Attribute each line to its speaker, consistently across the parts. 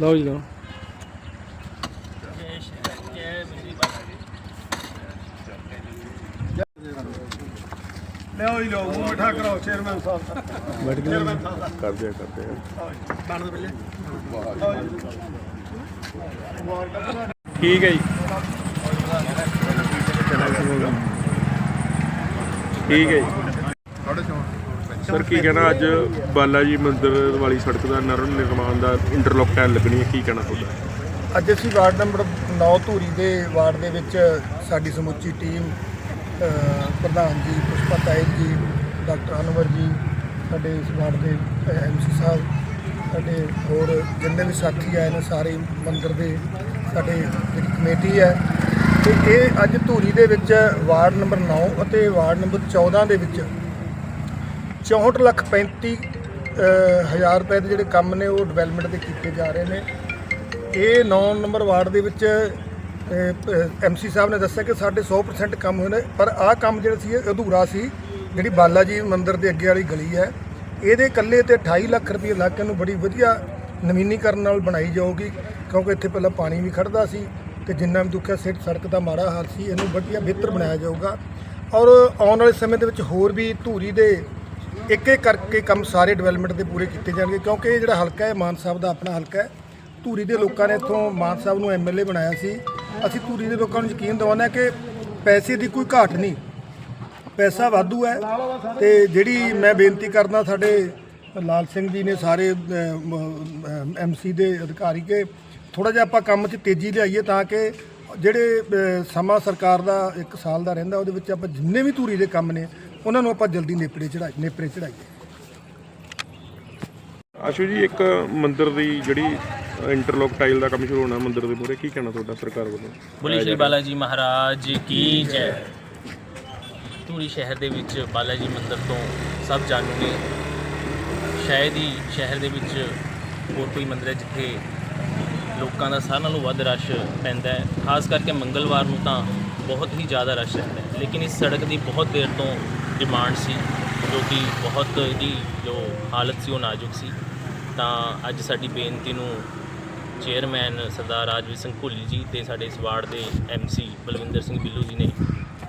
Speaker 1: ਲਓ ਜੀ ਲਓ।
Speaker 2: ਲਿਆਓ ਜੀ ਲਿਆਓ। ਮੂੰਹ ਮਿੱਠਾ ਕਰਾਓ ਚੇਅਰਮੈਨ ਸਾਹਿਬ।
Speaker 1: ਬੈਠ
Speaker 2: ਚੇਅਰਮੈਨ ਸਾਹਿਬ ਦਾ।
Speaker 3: ਕਰਦੇ ਆ ਕਰਦੇ ਆ।
Speaker 2: ਬਣ ਦੇ ਬੱਲੇ
Speaker 1: ਠੀਕ ਹੈ ਜੀ।
Speaker 3: ਠੀਕ ਹੈ ਜੀ। ਸਰ, ਕੀ ਕਹਿਣਾ ਅੱਜ ਬਾਲਾ ਜੀ ਮੰਦਿਰ ਵਾਲੀ ਸੜਕ ਦਾ ਨਰਮ ਨਿਰਮਾਣ ਦਾ ਇੰਟਰਲੋਕ ਟਾਈਲ ਲੱਗਣੀ ਹੈ, ਕੀ ਕਹਿਣਾ ਤੁਹਾਡਾ?
Speaker 4: ਅੱਜ ਅਸੀਂ ਵਾਰਡ ਨੰਬਰ 9 ਧੂਰੀ ਦੇ ਵਾਰਡ ਦੇ ਵਿੱਚ ਸਾਡੀ ਸਮੁੱਚੀ ਟੀਮ ਪ੍ਰਧਾਨ ਜੀ, ਪੁਸ਼ਪਾ ਤਾਇਲ ਜੀ, ਡਾਕਟਰ ਅਨਵਰ ਜੀ, ਸਾਡੇ ਇਸ ਵਾਰਡ ਦੇ ਐਮਸੀ ਸਾਹਿਬ, ਸਾਡੇ ਹੋਰ ਜਿੰਨੇ ਵੀ ਸਾਥੀ ਆਏ ਨੇ ਸਾਰੇ ਮੰਦਿਰ ਦੇ, ਸਾਡੇ ਜਿਹੜੀ ਕਮੇਟੀ ਹੈ। ਤੇ ਇਹ ਅੱਜ ਧੂਰੀ ਦੇ ਵਿੱਚ ਵਾਰਡ ਨੰਬਰ 9 ਅਤੇ ਵਾਰਡ ਨੰਬਰ 14 ਦੇ ਵਿੱਚ 64 ਲੱਖ 35 ਹਜ਼ਾਰ ਰੁਪਏ ਦੇ ਜਿਹੜੇ ਕੰਮ ਨੇ, ਉਹ ਡਿਵੈਲਪਮੈਂਟ ਦੇ ਕੀਤੇ ਜਾ ਰਹੇ ਨੇ। ਇਹ 9 ਨੰਬਰ ਵਾਰਡ ਦੇ ਵਿੱਚ ਐਮਸੀ ਸਾਹਿਬ ਨੇ ਦੱਸਿਆ ਕਿ ਸਾਡੇ 100% ਕੰਮ ਹੋਏ ਨੇ, ਪਰ ਆਹ ਕੰਮ ਜਿਹੜਾ ਸੀ, ਇਹ ਅਧੂਰਾ ਸੀ। ਜਿਹੜੀ ਬਾਲਾ ਜੀ ਮੰਦਿਰ ਦੇ ਅੱਗੇ ਵਾਲੀ ਗਲੀ ਹੈ, ਇਹਦੇ ਇਕੱਲੇ ਤੇ 28 ਲੱਖ ਰੁਪਏ ਲੱਗ ਕੇ ਨੂੰ ਬੜੀ ਵਧੀਆ ਨਵੀਨੀਕਰਨ ਨਾਲ ਬਣਾਈ ਜਾਊਗੀ, ਕਿਉਂਕਿ ਇੱਥੇ ਪਹਿਲਾਂ ਪਾਣੀ ਵੀ ਖੜਦਾ ਸੀ ਤੇ ਜਿੰਨਾ ਵੀ ਦੁੱਖਿਆ ਸਿੱਟ ਸੜਕ ਦਾ ਮਾੜਾ ਹਾਲ ਸੀ, ਇਹਨੂੰ ਵਧੀਆ ਬਿਹਤਰ ਬਣਾਇਆ ਜਾਊਗਾ। ਔਰ ਆਉਣ ਵਾਲੇ ਸਮੇਂ ਦੇ ਵਿੱਚ ਹੋਰ ਵੀ ਧੂਰੀ ਦੇ ਇੱਕ ਇੱਕ ਕਰਕੇ ਕੰਮ ਸਾਰੇ ਡਿਵੈਲਪਮੈਂਟ ਦੇ ਪੂਰੇ ਕੀਤੇ ਜਾਣਗੇ, ਕਿਉਂਕਿ ਇਹ ਜਿਹੜਾ ਹਲਕਾ ਹੈ, ਮਾਨ ਸਾਹਿਬ ਦਾ ਆਪਣਾ ਹਲਕਾ ਹੈ। ਧੂਰੀ ਦੇ ਲੋਕਾਂ ਨੇ ਇੱਥੋਂ ਮਾਨ ਸਾਹਿਬ ਨੂੰ ਐਮਐਲਏ ਬਣਾਇਆ ਸੀ। ਅਸੀਂ ਧੂਰੀ ਦੇ ਲੋਕਾਂ ਨੂੰ ਯਕੀਨ ਦਿਵਾਉਂਦੇ ਹਾਂ ਕਿ ਪੈਸੇ ਦੀ ਕੋਈ ਘਾਟ ਨਹੀਂ। ਪੈਸਾ ਵਾਧੂ ਹੈ ਤੇ ਜਿਹੜੀ ਮੈਂ ਬੇਨਤੀ ਕਰਦਾ ਸਾਡੇ ਲਾਲ ਸਿੰਘ ਜੀ ਨੇ ਸਾਰੇ ਐਮਸੀ ਦੇ ਅਧਿਕਾਰੀ ਕੇ ਥੋੜਾ ਜਿਹਾ ਆਪਾਂ ਕੰਮ 'ਚ ਤੇਜ਼ੀ ਲਿਆਈਏ ਤਾਂ ਕਿ ਜਿਹੜੇ ਸਮਾਂ ਸਰਕਾਰ ਦਾ 1 ਸਾਲ ਦਾ ਰਹਿੰਦਾ, ਉਹਦੇ ਵਿੱਚ ਆਪਾਂ ਜਿੰਨੇ ਵੀ ਧੂਰੀ ਦੇ ਕੰਮ ਨੇ ਉਹਨਾਂ ਨੂੰ ਆਪਾਂ ਜਲਦੀ ਨੇਪਰੇ ਚੜਾਈ ਨੇਪਰੇ ਚੜਾਈਏ
Speaker 3: ਆਸ਼ੂ ਜੀ ਇੱਕ ਮੰਦਿਰ ਦੀ ਜਿਹੜੀ ਇੰਟਰਲੋਕ ਟਾਈਲ ਦਾ ਕੰਮ ਸ਼ੁਰੂ ਹੋਣਾ ਮੰਦਿਰ ਦੇ ਮੂਹਰੇ ਕੀ ਕਹਿਣਾ ਤੁਹਾਡਾ ਸਰਕਾਰ ਵੱਲੋਂ?
Speaker 5: ਬੋਲੇ ਸ਼੍ਰੀ ਬਾਲਾ ਜੀ ਮਹਾਰਾਜ ਕੀ ਜੈ। ਧੂਰੀ ਸ਼ਹਿਰ ਦੇ ਵਿੱਚ ਬਾਲਾ ਜੀ ਮੰਦਿਰ ਤੋਂ ਸਭ ਜਾਣੂ ਨੇ ਸ਼ਾਇਦ ਹੀ ਸ਼ਹਿਰ ਦੇ ਵਿੱਚ ਹੋਰ ਕੋਈ ਮੰਦਿਰ ਹੈ ਜਿੱਥੇ ਲੋਕਾਂ ਦਾ ਸਾਰਿਆਂ ਨਾਲੋਂ ਵੱਧ ਰਸ਼ ਪੈਂਦਾ ਹੈ। ਖਾਸ ਕਰਕੇ ਮੰਗਲਵਾਰ ਨੂੰ ਤਾਂ ਬਹੁਤ ਹੀ ਜ਼ਿਆਦਾ ਰਸ਼ ਰਹਿੰਦਾ ਹੈ। ਲੇਕਿਨ ਇਸ ਸੜਕ ਦੀ ਬਹੁਤ ਦੇਰ ਤੋਂ ਡਿਮਾਂਡ ਸੀ, ਜੋ ਕਿ ਬਹੁਤ ਇਹਦੀ ਜੋ ਹਾਲਤ ਸੀ, ਉਹ ਨਾਜ਼ੁਕ ਸੀ। ਤਾਂ ਅੱਜ ਸਾਡੀ ਬੇਨਤੀ ਨੂੰ ਚੇਅਰਮੈਨ ਸਰਦਾਰ ਰਾਜਵੀਰ ਸਿੰਘ ਭੁੱਲੀ ਜੀ ਤੇ ਸਾਡੇ ਇਸ ਵਾਰਡ ਦੇ ਐਮਸੀ ਬਲਵਿੰਦਰ ਸਿੰਘ ਬਿੱਲੂ ਜੀ ਨੇ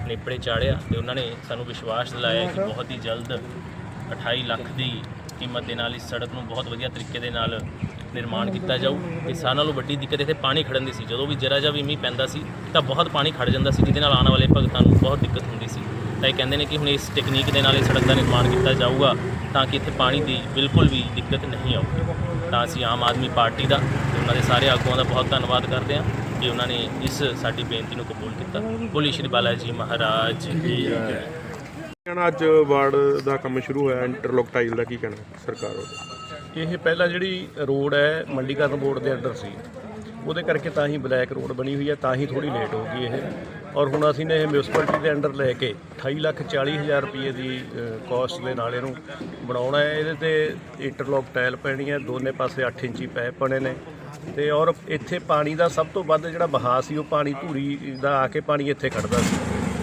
Speaker 5: ਨੇਪੜੇ ਚਾੜਿਆ ਤੇ ਉਹਨਾਂ ਨੇ ਸਾਨੂੰ ਵਿਸ਼ਵਾਸ ਦਿਲਾਇਆ ਕਿ ਬਹੁਤ ਹੀ ਜਲਦ 28 ਲੱਖ ਦੀ ਕੀਮਤ ਦੇ ਨਾਲ ਇਸ ਸੜਕ ਨੂੰ ਬਹੁਤ ਵਧੀਆ ਤਰੀਕੇ ਦੇ ਨਾਲ ਨਿਰਮਾਣ ਕੀਤਾ ਜਾਊ। ਤੇ ਸਾਰਿਆਂ ਨਾਲੋਂ ਵੱਡੀ ਦਿੱਕਤ ਇੱਥੇ ਪਾਣੀ ਖੜਨ ਦੀ ਸੀ। ਜਦੋਂ ਵੀ ਜਰਾ ਜਿਹਾ ਵੀ ਮੀਂਹ ਪੈਂਦਾ ਸੀ ਤਾਂ ਬਹੁਤ ਪਾਣੀ ਖੜ ਜਾਂਦਾ ਸੀ, ਜਿਹਦੇ ਨਾਲ ਆਉਣ ਵਾਲੇ ਭਗਤਾਂ ਨੂੰ ਬਹੁਤ ਦਿੱਕਤ ਹੁੰਦੀ ਸੀ ਤਾਂ ਇਹ ਕਹਿੰਦੇ ਨੇ ਕਿ ਹੁਣ ਇਸ ਟੈਕਨੀਕ ਦੇ ਨਾਲ ਇਹ ਸੜਕ ਦਾ ਨਿਰਮਾਣ ਕੀਤਾ ਜਾਊਗਾ ਤਾਂ ਕਿ ਇੱਥੇ ਪਾਣੀ ਦੀ ਬਿਲਕੁਲ ਵੀ ਦਿੱਕਤ ਨਹੀਂ ਆਊਗੀ ਤਾਂ ਅਸੀਂ ਆਮ ਆਦਮੀ ਪਾਰਟੀ ਦਾ ਤੇ ਉਹਨਾਂ ਦੇ ਸਾਰੇ ਆਗੂਆਂ ਦਾ ਬਹੁਤ ਧੰਨਵਾਦ ਕਰਦੇ ਹਾਂ ਕਿ ਉਹਨਾਂ ਨੇ ਇਸ ਸਾਡੀ ਬੇਨਤੀ ਨੂੰ ਕਬੂਲ ਕੀਤਾ। ਬੋਲੀ ਸ਼੍ਰੀ ਬਾਲਾ ਜੀ ਮਹਾਰਾਜ ਕੀ ਜੈ।
Speaker 3: ਕਹਿਣਾ ਅੱਜ ਵਾਰਡ ਦਾ ਕੰਮ ਸ਼ੁਰੂ ਹੋਇਆ ਇੰਟਰਲੋਕ ਟਾਈਲ ਦਾ ਕੀ ਕਹਿਣਾ ਸਰਕਾਰ ਵੱਲੋਂ?
Speaker 6: ਇਹ ਪਹਿਲਾਂ ਜਿਹੜੀ ਰੋਡ ਹੈ ਮੰਡੀਕਰਨ ਬੋਰਡ ਦੇ ਅੰਡਰ ਸੀ ਉਹਦੇ ਕਰਕੇ ਤਾਂ ਹੀ ਬਲੈਕ ਰੋਡ ਬਣੀ ਹੋਈ ਹੈ ਤਾਂ ਹੀ ਥੋੜੀ ਲੇਟ ਹੋ ਗਈ ਇਹ। ਔਰ ਹੁਣ ਅਸੀਂ ਨੇ ਇਹ ਮਿਊਨਿਸਪੈਲਿਟੀ ਦੇ ਅੰਡਰ ਲੈ ਕੇ 28 ਲੱਖ 40 ਹਜ਼ਾਰ ਰੁਪਏ ਦੀ ਕਾਸਟ ਦੇ ਨਾਲ ਇਹਨੂੰ ਬਣਾਉਣਾ ਹੈ। ਇਹਦੇ ਤੇ ਇੰਟਰਲੌਕ ਟਾਇਲ ਪੈਣੀ ਹੈ, ਦੋਨੇ ਪਾਸੇ 8 ਇੰਚੀ ਪੈਪ ਬਣੇ ਨੇ। ਤੇ ਔਰ ਇੱਥੇ ਪਾਣੀ ਦਾ ਸਭ ਤੋਂ ਵੱਧ ਜਿਹੜਾ ਬਹਾਅ ਸੀ, ਉਹ ਪਾਣੀ ਧੂਰੀ ਦਾ ਆ ਕੇ ਪਾਣੀ ਇੱਥੇ ਖੜਦਾ ਸੀ।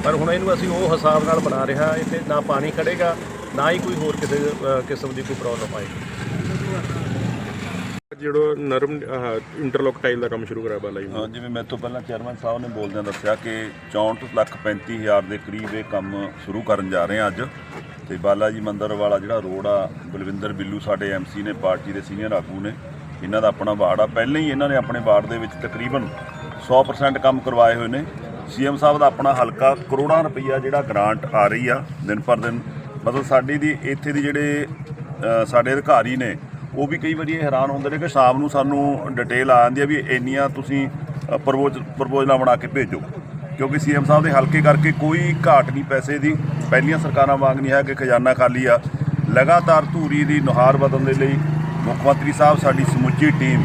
Speaker 6: ਪਰ ਹੁਣ ਇਹਨੂੰ ਅਸੀਂ ਉਹ ਹਿਸਾਬ ਨਾਲ ਬਣਾ ਰਿਹਾ, ਇੱਥੇ ਨਾ ਪਾਣੀ ਖੜੇਗਾ, ਨਾ ਹੀ ਕੋਈ ਹੋਰ ਕਿਸੇ ਕਿਸਮ ਦੀ ਕੋਈ ਪ੍ਰੋਬਲਮ ਆਏਗੀ।
Speaker 3: ਜਿਹੜਾ ਨਰਮ ਇੰਟਰਲੋਕ ਟਾਈਲ ਦਾ ਕੰਮ ਸ਼ੁਰੂ ਕਰਾਇਆ ਬਾਲਾ ਜੀ।
Speaker 7: ਹਾਂ, ਜਿਵੇਂ ਮੇਰੇ ਤੋਂ ਪਹਿਲਾਂ ਚੇਅਰਮੈਨ ਸਾਹਿਬ ਨੇ ਬੋਲਦਿਆਂ ਦੱਸਿਆ ਕਿ 64 ਲੱਖ 35 ਹਜ਼ਾਰ ਦੇ ਕਰੀਬ ਇਹ ਕੰਮ ਸ਼ੁਰੂ ਕਰਨ ਜਾ ਰਹੇ ਆ ਅੱਜ। ਤੇ ਬਾਲਾ ਜੀ ਮੰਦਰ ਵਾਲਾ ਜਿਹੜਾ ਰੋਡ ਆ ਬਲਵਿੰਦਰ ਬਿੱਲੂ ਸਾਡੇ ਐਮਸੀ ਨੇ ਪਾਰਟੀ ਦੇ ਸੀਨੀਅਰ ਆਗੂ ਨੇ ਇਹਨਾਂ ਦਾ ਆਪਣਾ ਵਾਰਡ ਆ। ਪਹਿਲਾਂ ਹੀ ਇਹਨਾਂ ਨੇ ਆਪਣੇ ਵਾਰਡ ਦੇ ਵਿੱਚ ਤਕਰੀਬਨ 100% ਕੰਮ ਕਰਵਾਏ ਹੋਏ ਨੇ। ਸੀਐਮ ਸਾਹਿਬ ਦਾ ਆਪਣਾ ਹਲਕਾ ਕਰੋੜਾਂ ਰੁਪਈਆ ਜਿਹੜਾ ਗ੍ਰਾਂਟ ਆ ਰਹੀ ਆ ਦਿਨ ਪਰ ਦਿਨ। ਮਤਲਬ ਸਾਡੀ ਦੀ ਇੱਥੇ ਦੀ ਜਿਹੜੇ ਸਾਡੇ ਅਧਿਕਾਰੀ ਨੇ ਉਹ ਵੀ ਕਈ ਵਾਰੀ ਇਹ ਹੈਰਾਨ ਹੁੰਦੇ ਨੇ ਕਿ ਸ਼ਾਮ ਨੂੰ ਸਾਨੂੰ ਡਿਟੇਲ ਆ ਜਾਂਦੀ ਹੈ ਵੀ ਇੰਨੀਆਂ ਤੁਸੀਂ ਪ੍ਰਪੋਜ਼ ਪ੍ਰਪੋਜ਼ਲਾਂ ਬਣਾ ਕੇ ਭੇਜੋ। ਕਿਉਂਕਿ ਸੀਐਮ ਸਾਹਿਬ ਦੇ ਹਲਕੇ ਕਰਕੇ ਕੋਈ ਘਾਟ ਨਹੀਂ ਪੈਸੇ ਦੀ। ਪਹਿਲੀਆਂ ਸਰਕਾਰਾਂ ਵਾਂਗ ਨਹੀਂ ਹੈ ਕਿ ਖਜ਼ਾਨਾ ਖਾਲੀ ਆ। ਲਗਾਤਾਰ ਧੂਰੀ ਦੀ ਨੁਹਾਰ ਬਦਲਣ ਦੇ ਲਈ ਮੁੱਖ ਮੰਤਰੀ ਸਾਹਿਬ, ਸਾਡੀ ਸਮੁੱਚੀ ਟੀਮ,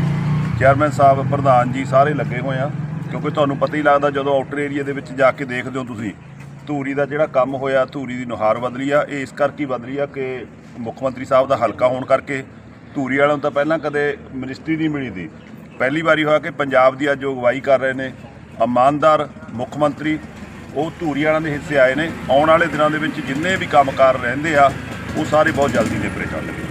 Speaker 7: ਚੇਅਰਮੈਨ ਸਾਹਿਬ, ਪ੍ਰਧਾਨ ਜੀ ਸਾਰੇ ਲੱਗੇ ਹੋਏ ਆ। ਕਿਉਂਕਿ ਤੁਹਾਨੂੰ ਪਤਾ ਹੀ ਲੱਗਦਾ ਜਦੋਂ ਆਊਟਰ ਏਰੀਆ ਦੇ ਵਿੱਚ ਜਾ ਕੇ ਦੇਖਦੇ ਹੋ ਤੁਸੀਂ, ਧੂਰੀ ਦਾ ਜਿਹੜਾ ਕੰਮ ਹੋਇਆ, ਧੂਰੀ ਦੀ ਨੁਹਾਰ ਬਦਲੀ ਆ। ਇਹ ਇਸ ਕਰਕੇ ਹੀ ਬਦਲੀ ਆ ਕਿ ਮੁੱਖ ਮੰਤਰੀ ਸਾਹਿਬ ਦਾ ਹਲਕਾ ਹੋਣ ਕਰਕੇ ਧੂਰੀ ਵਾਲਿਆਂ ਨੂੰ ਤਾਂ ਪਹਿਲਾਂ ਕਦੇ ਮਿਨਿਸਟਰੀ ਨਹੀਂ ਮਿਲੀ ਦੀ। ਪਹਿਲੀ ਵਾਰੀ ਹੋਇਆ ਕਿ ਪੰਜਾਬ ਦੀ ਅੱਜ ਜੋ ਅਗਵਾਈ ਕਰ ਰਹੇ ਨੇ। ਇਮਾਨਦਾਰ ਮੁੱਖ ਮੰਤਰੀ, ਉਹ ਧੂਰੀ ਵਾਲਿਆਂ ਦੇ ਹਿੱਸੇ ਆਏ ਨੇ। ਆਉਣ ਵਾਲੇ ਦਿਨਾਂ ਦੇ ਵਿੱਚ ਜਿੰਨੇ ਵੀ ਕੰਮਕਾਰ ਰਹਿੰਦੇ ਆ, ਉਹ ਸਾਰੇ ਬਹੁਤ ਜਲਦੀ ਨਿਪਰੇ ਚੱਲਣਗੇ।